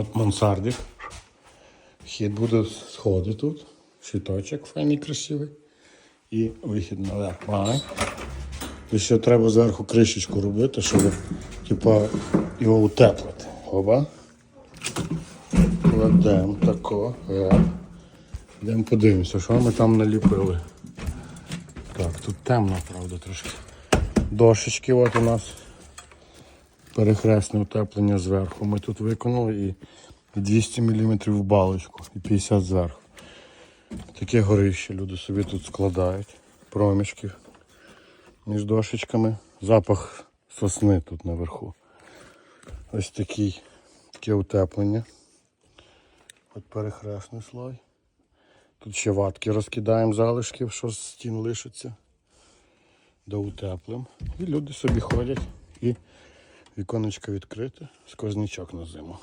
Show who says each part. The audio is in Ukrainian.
Speaker 1: От. Вхід буде сходи тут. Щиточок файний, красивий. І вихід наверх. Має. І ще треба зверху кришечку робити, щоб типа, його утеплити. Оба. Кладемо тако. Йдемо подивимося, що ми там наліпили. Так, тут темно, правда, трошки. Дошечки от у нас. Перехресне утеплення зверху. Ми тут виконали і 200 мм в балочку і 50 зверху. Таке горище люди собі тут складають. Проміжки між дошечками. Запах сосни тут наверху. Ось такий, таке утеплення. От перехресний слой. Тут ще ватки розкидаємо залишків, що з стін лишиться. Доутеплим. І люди собі ходять і віконечко відкрите, сквознячок на зиму.